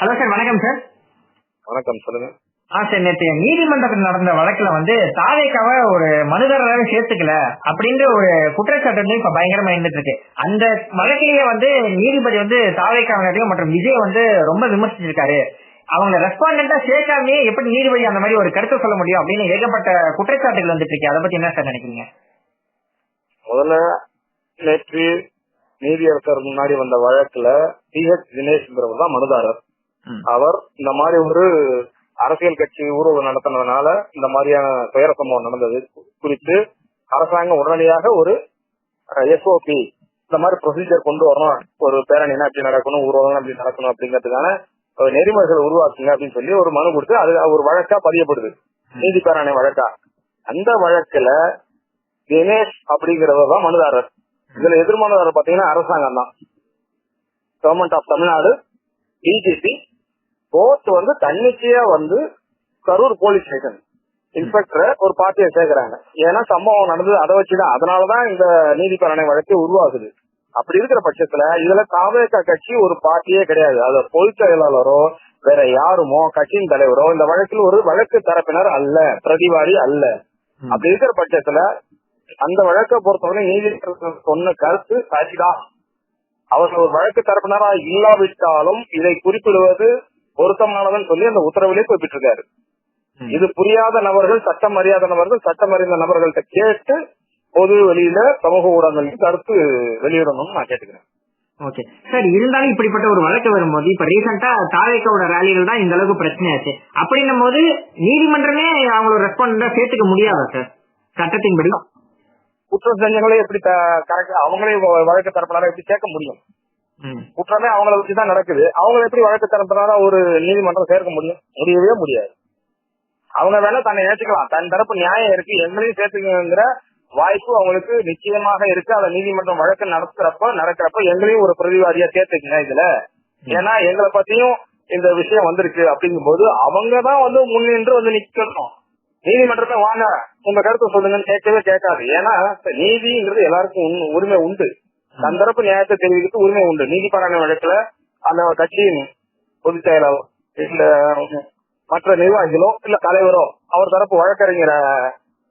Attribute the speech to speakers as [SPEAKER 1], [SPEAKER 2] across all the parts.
[SPEAKER 1] Hello sir வணக்கம் sir.
[SPEAKER 2] வணக்கம் சொல்லுங்க.
[SPEAKER 1] ஆ சார் நேற்று நீதிமன்றத்தில் நடந்த வழக்குல வந்து தாவேக்காவை ஒரு மனுதாரராக சேர்த்துக்கல அப்படின்ற ஒரு குற்றச்சாட்டு வந்து இப்ப பயங்கரமா இருந்துட்டு இருக்கு அந்த வழக்கிலேயே வந்து நீதிபதி வந்து தாவேக்காவினரையும் மற்றும் விஜய் வந்து ரொம்ப விமர்சிச்சிருக்காரு. அவங்க ரெஸ்பாண்டா சேர்க்காமே எப்படி நீதிபதி அந்த மாதிரி ஒரு கருத்தை சொல்ல முடியும் அப்படின்னு ஏகப்பட்ட குற்றச்சாட்டுகள் வந்துட்டு இருக்கு அதை பத்தி என்ன சார் நினைக்கிறீங்க?
[SPEAKER 2] முதல்ல நேற்று நீதியரசர் முன்னாடி வந்த வழக்குல டி ஹெச் தினேஷ்ங்கிறவர் தான் மனுதாரர். அவர் இந்த மாதிரி ஒரு அரசியல் கட்சி ஊர்வலம் நடத்தினதுனால இந்த மாதிரியான துயர சம்பவம் நடந்தது. குறித்து அரசாங்கம் உடனடியாக ஒரு எஸ்ஓபி இந்த மாதிரி ப்ரொசீஜர் கொண்டு வரணும். ஒரு பேரணினா இப்படி நடக்கணும் ஊர்வலம் அப்படி நடக்கணும் அப்படிங்கிறதுக்கான நெறிமுறைகளை உருவாக்குங்க அப்படின்னு சொல்லி ஒரு மனு கொடுத்து அது ஒரு வழக்கா பதியப்படுது. நீதி பேரணி வழக்கா. அந்த வழக்குல தினேஷ் அப்படிங்கிறவர் தான் மனுதாரர். இதுல எதிர் மனுதாரர் பாத்தீங்கன்னா அரசாங்கம் தான். Government of Tamil Nadu DGP court வந்து தன்னிச்சையா வந்து கரூர் போலீஸ் ஸ்டேஷன். இன்ஸ்பெக்டரை ஒரு பார்ட்டியை சேர்க்கிறாங்க ஏன்னா சம்பவம் நடந்தது அதை வச்சுதான். அதனாலதான் இந்த நீதிபரணை வழக்கு உருவாகுது அப்படி இருக்கிற பட்சத்துல இதுல தாவேக கட்சி ஒரு பார்ட்டியே கிடையாது. அது பொதுச் செயலாளரோ வேற யாருமோ கட்சியின் தலைவரோ இந்த வழக்கில் ஒரு வழக்கு தரப்பினர் அல்ல பிரதிவாதி அல்ல. அப்படி இருக்கிற பட்சத்துல அந்த வழக்கை பொறுத்தவரை நீதிமன்றம் சொன்ன கருத்து சரிதான். அவர்கள் ஒரு வழக்கு தரப்பினரா இல்லாவிட்டாலும் இதை குறிப்பிடுவது பொருத்தமானதுன்னு சொல்லி அந்த உத்தரவிலே குறிப்பிட்டிருக்காரு. இது புரியாத நபர்கள் சட்டம் அறியாத நபர்கள் சட்டம் அறிந்த நபர்கள்ட்ட கேட்டு பொது வெளியில சமூக ஊடகங்களில் கருத்து வெளியிடணும்னு நான் கேட்டுக்கிறேன்.
[SPEAKER 1] ஓகே. சார் இருந்தாலும் இப்படிப்பட்ட ஒரு வழக்கு வரும்போது இப்ப ரீசெண்டா தாவேக்காவோட ரேலிகள் தான் இந்த அளவுக்கு பிரச்சனையாச்சு. அப்படின்னும் போது நீதிமன்றமே அவங்களோட ரெஸ்பாண்டா சேர்த்துக்க முடியாதா சார்? சட்டத்தின்படி?
[SPEAKER 2] குற்றம் செஞ்சவங்களே எப்படி கரெக்ட் அவங்களே வழக்கு தரப்பினரா எப்படி சேர்க்க முடியும். குற்றமே அவங்கள வச்சுதான் நடக்குது. அவங்க எப்படி வழக்கு தரப்பினரா ஒரு நீதிமன்றம் சேர்க்க முடியும். முடியவே முடியாது. அவங்க வேணா தன்னை ஏற்றுக்கலாம் தன் தரப்பு நியாயம் இருக்கு. எங்களையும் சேர்த்துக்கிற வாய்ப்பு அவங்களுக்கு நிச்சயமாக இருக்கு. அதை நீதிமன்றம் வழக்கு நடத்துறப்ப நடக்கிறப்ப எங்களையும் ஒரு பிரதிவாதியா சேர்த்துக்குங்க இதுல. ஏன்னா எங்களை பத்தியும் இந்த விஷயம் வந்திருக்கு அப்படிங்கும்போது அவங்க தான் வந்து முன்னின்று வந்து நிக்கணும். நீதிமன்றமே வாங்க. உங்க கருத்தை சொல்லுங்கன்னு கேட்கவே கேட்காது. ஏன்னா நீதிங்கிறது எல்லாருக்கும் உரிமை உண்டு. தன் தரப்பு நியாயத்தை தெரிவிக்கிறது உரிமை உண்டு. நீதிபாராயண வழக்குல அந்த கட்சியின் பொதுச் செயலாளர் இல்ல மற்ற நிர்வாகிகளோ இல்ல தலைவரோ அவர் தரப்பு வழக்கறிஞரை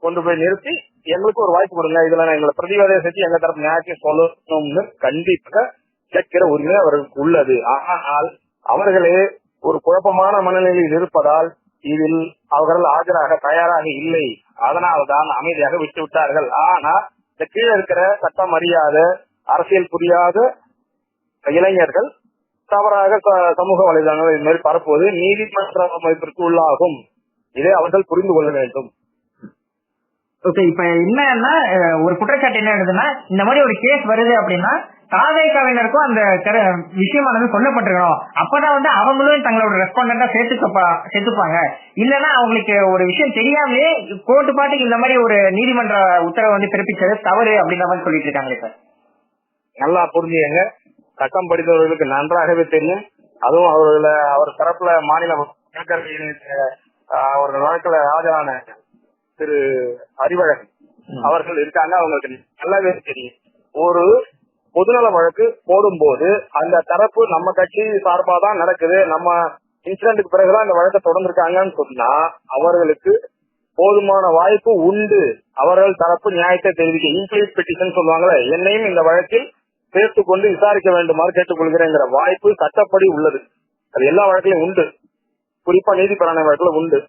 [SPEAKER 2] கொண்டு போய் நிறுத்தி எங்களுக்கு ஒரு வாய்ப்பு கொடுங்க. இதுல நான் எங்களை பிரதிவாதியை செஞ்சு எங்க தரப்பு நியாயத்தையும் சொல்லணும்னு கண்டிப்பாக கேட்கிற உரிமை அவர்களுக்கு உள்ளது. ஆனால் அவர்களே ஒரு குழப்பமான மனநிலையில் இருப்பதால் இதில் அவர்கள் ஆஜராக தயாராக இல்லை. அதனால்தான் அமைதியாக விட்டு விட்டார்கள் ஆனா இந்த கீழே இருக்கிற சட்டம் அறியாத அரசியல் புரியாத இளைஞர்கள் தவறாக சமூக வலைதளங்கள் இது மாதிரி பரப்புவது நீதிமன்ற அமைப்பிற்கு உள்ளாகும். இதை அவர்கள் புரிந்து கொள்ள வேண்டும்.
[SPEAKER 1] ஓகே இப்ப என்னன்னா ஒரு குற்றச்சாட்டு என்ன எழுதுன்னா இந்த மாதிரி ஒரு கேஸ் வருது அப்படின்னா தாவேக்காவினருக்கும் அந்த விஷயமானது சொல்லப்பட்டிருக்கணும். அப்பதான் வந்து அவங்களும் தங்களோட ரெஸ்பாண்டா சேர்த்துக்கப்பா சேர்த்துப்பாங்க. இல்லன்னா அவங்களுக்கு ஒரு விஷயம் தெரியாமலே கோர்ட்டு பாட்டுக்கு இந்த மாதிரி ஒரு நீதிமன்ற உத்தரவை வந்து பிறப்பிச்சது தவறு அப்படின்ற மாதிரி சொல்லிட்டு இருக்காங்களே சார்.
[SPEAKER 2] நல்லா புரிஞ்சுங்க சட்டம் படித்தவர்களுக்கு நன்றாகவே தெரியும். அதுவும் அவர்கள அவர் தரப்புல மாநில அவர்கள் வழக்குல ஆஜரான திரு அறிவழகன் அவர்கள் இருக்காங்க. அவங்களுக்கு நல்லாவே தெரியும். ஒரு பொதுநல வழக்கு போடும்போது அந்த தரப்பு நம்ம கட்சி சார்பா தான் நடக்குது. நம்ம இன்சிடென்ட்டுக்கு பிறகுதான் இந்த வழக்கை தொடர்ந்திருக்காங்கன்னு சொன்னா அவர்களுக்கு போதுமான வாய்ப்பு உண்டு. அவர்கள் தரப்பு நியாயத்தை தெரிவிக்க இம்ப்ளீட் பெட்டிஷன் சொல்லுவாங்கல்ல என்னையும் இந்த வழக்கில் சேர்த்து கொண்டு விசாரிக்க வேண்டுமாறு கேட்டுக்கொள்கிறேங்கிற வாய்ப்பு சட்டப்படி உள்ளது. அது எல்லா வழக்கிலும் உண்டு. குறிப்பா நீதிபரான வழக்குல உண்டு.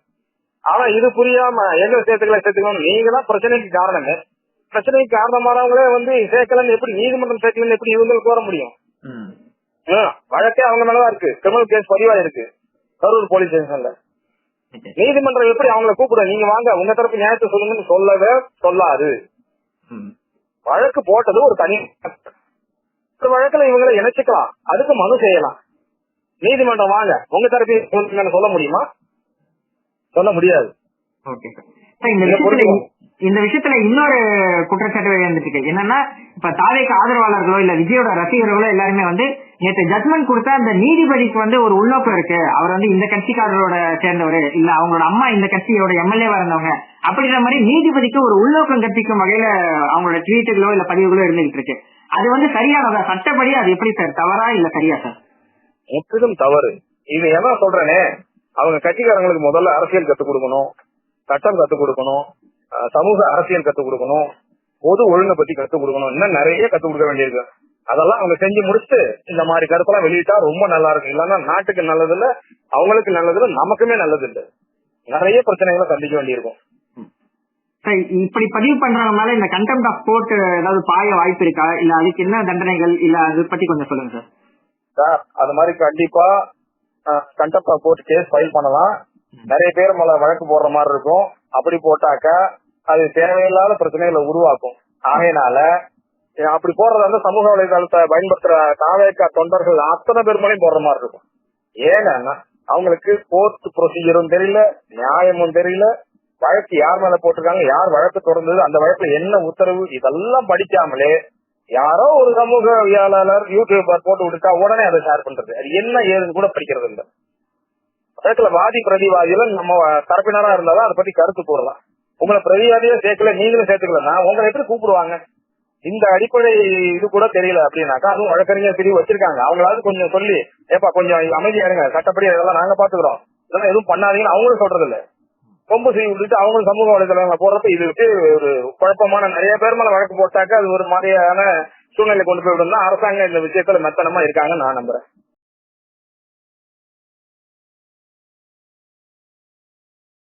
[SPEAKER 2] ஆனா இது புரியாம எங்க சேர்த்துக்கலாம் சேர்த்துக்கலாம் நீங்க தான் பிரச்சனைக்கு காரணமே. பிரச்சனைக்கு காரணமானவங்களே வந்து சேர்க்கலன்னு எப்படி நீதிமன்றம் சேர்க்கலன்னு எப்படி இவங்களுக்கு வர முடியும்? வழக்கே அவங்க மேலதான் இருக்கு. கிரிமினல் கேஸ் பதிவாயிருக்கு. கரூர் போலீஸ் ஸ்டேஷன்ல. நீதிமன்றம் எப்படி அவங்கள கூப்பிடும்? நீங்க வாங்க உங்க தரப்பு நியாயத்தை சொல்லுங்கன்னு சொல்லவே சொல்லாது. வழக்கு போட்டது ஒரு தனி ஒரு வழக்குல இவங்களை இணைச்சுக்கலாம். அதுக்கு மனு செய்யலாம். நீதிமன்றம் வாங்க. உங்க தரப்பு சொல்ல முடியுமா? சொல்ல முடியாது.
[SPEAKER 1] Okay sir. இந்த விஷயத்துல இந்த விஷயத்துல இன்னொரு குற்றச்சாட்டு இருக்கு என்னன்னா இப்ப தாவேக்கு ஆதரவாளர்களோ இல்ல விஜயோட ரசிகர்களோ எல்லாருமே வந்து நேற்று ஜட்மெண்ட் கொடுத்த அந்த நீதிபதிக்கு வந்து ஒரு உள்நோக்கம் இருக்கு. அவர் வந்து இந்த கட்சிக்காரரோட சேர்ந்தவர். இல்ல அவங்களோட அம்மா இந்த கட்சியோட எம்எல்ஏவா இருந்தவங்க. அப்படின்ற மாதிரி நீதிபதிக்கு ஒரு உள்நோக்கம் கற்பிக்கும் வகையில அவங்களோட ட்வீட்டுகளோ இல்ல பதிவுகளோ இருந்துகிட்டு இருக்கு. அது வந்து சரியானதா சட்டப்படி அது எப்படி சார்? தவறா இல்ல சரியா சார்?
[SPEAKER 2] முற்றிலும் தவறு. இது என்ன சொல்றேனே? அவங்க கட்சிக்காரங்களுக்கு முதல்ல அரசியல் கத்துக் கொடுக்கணும் சட்டம் கத்துக் கொடுக்கணும் அஹ், சமூக அரசியல் கத்துக் கொடுக்கணும் பொது ஒழுங்கை பத்தி கத்துக் கொடுக்கணும். இன்னும் நிறைய கத்துக் கொடுக்க வேண்டியிருக்கு. அதெல்லாம் அவங்க செஞ்சு முடிச்சுட்டு இந்த மாதிரி கருத்தெல்லாம் வெளியிட்டா ரொம்ப நல்லா இருக்கும். இல்லன்னா நாட்டுக்கு நல்லது இல்ல அவங்களுக்கு நல்லது இல்ல நமக்குமே நல்லது இல்ல நிறைய பிரச்சனைகளை சந்திக்க வேண்டியிருக்கும்.
[SPEAKER 1] இப்படி பதிவு பண்றதுனால இந்த கண்டெம்ட் ஆஃப் கோர்ட் ஏதாவது பாய வாய்ப்பு இருக்கா? இல்ல அதுக்கு என்ன தண்டனைகள்? இல்ல அதை பத்தி கொஞ்சம் சொல்லுங்க சார்
[SPEAKER 2] சார் அது மாதிரி கண்டிப்பா contempt of court case file பண்ணலாம். நிறைய பேர் மேல வழக்கு போடுற மாதிரி இருக்கும். அப்படி போட்டாக்கா அது தேவையில்லாத பிரச்சனைகளை உருவாக்கும். ஆகையினால அப்படி போடுறதா வந்து சமூக வலைதளத்தை பயன்படுத்துற காவேக்கா தொண்டர்கள் அத்தனை பேர் மேலேயும் போடுற மாதிரி இருக்கும். ஏன்னா அவங்களுக்கு கோர்ட் ப்ரொசீஜரும் தெரியல நியாயமும் தெரியல வழக்கு யார் மேல போட்டிருக்காங்க யார் வழக்கு தொடர்ந்தது அந்த வழக்குல என்ன உத்தரவு இதெல்லாம் படிக்காமலே யாரோ ஒரு சமூகவியலாளர் யூடியூபர் போட்டு விட்டுட்டா உடனே அதை ஷேர் பண்றது. அது என்ன ஏதுன்னு கூட படிக்கிறது இல்ல. வழக்குல வாதி பிரதிவாதியில நம்ம தரப்பினரா இருந்தாலும் அதை பத்தி கருத்து கூறலாம். உங்களை பிரதிவாதியே சேர்க்கல நீங்களும் சேர்த்துக்கலன்னா உங்களை எப்படி கூப்பிடுவாங்க? இந்த அடிப்படை இது கூட தெரியல அப்படின்னாக்கா அதுவும் வழக்கறிஞர் பிரிவு வச்சிருக்காங்க. அவங்களாவது கொஞ்சம் சொல்லி ஏப்பா கொஞ்சம் அமைதியா இருங்க. சட்டப்படி அதெல்லாம் நாங்க பாத்துக்கிறோம். இதெல்லாம் எதுவும் பண்ணாதீங்கன்னு அவங்களும் சொல்றது இல்லை ரொம்ப செய்ய விட்டுட்டு அவங்க சமூக வலைதளங்களை போறப்ப இது ஒரு குழப்பமான நிறைய பேர் மேல வழக்கு போட்டாக்க அது ஒரு மாதிரியான சூழ்நிலை கொண்டு போய் விடும்னா அரசாங்கம் இந்த விஷயத்துல மெத்தனமா இருக்காங்கன்னு நான் நம்புறேன்.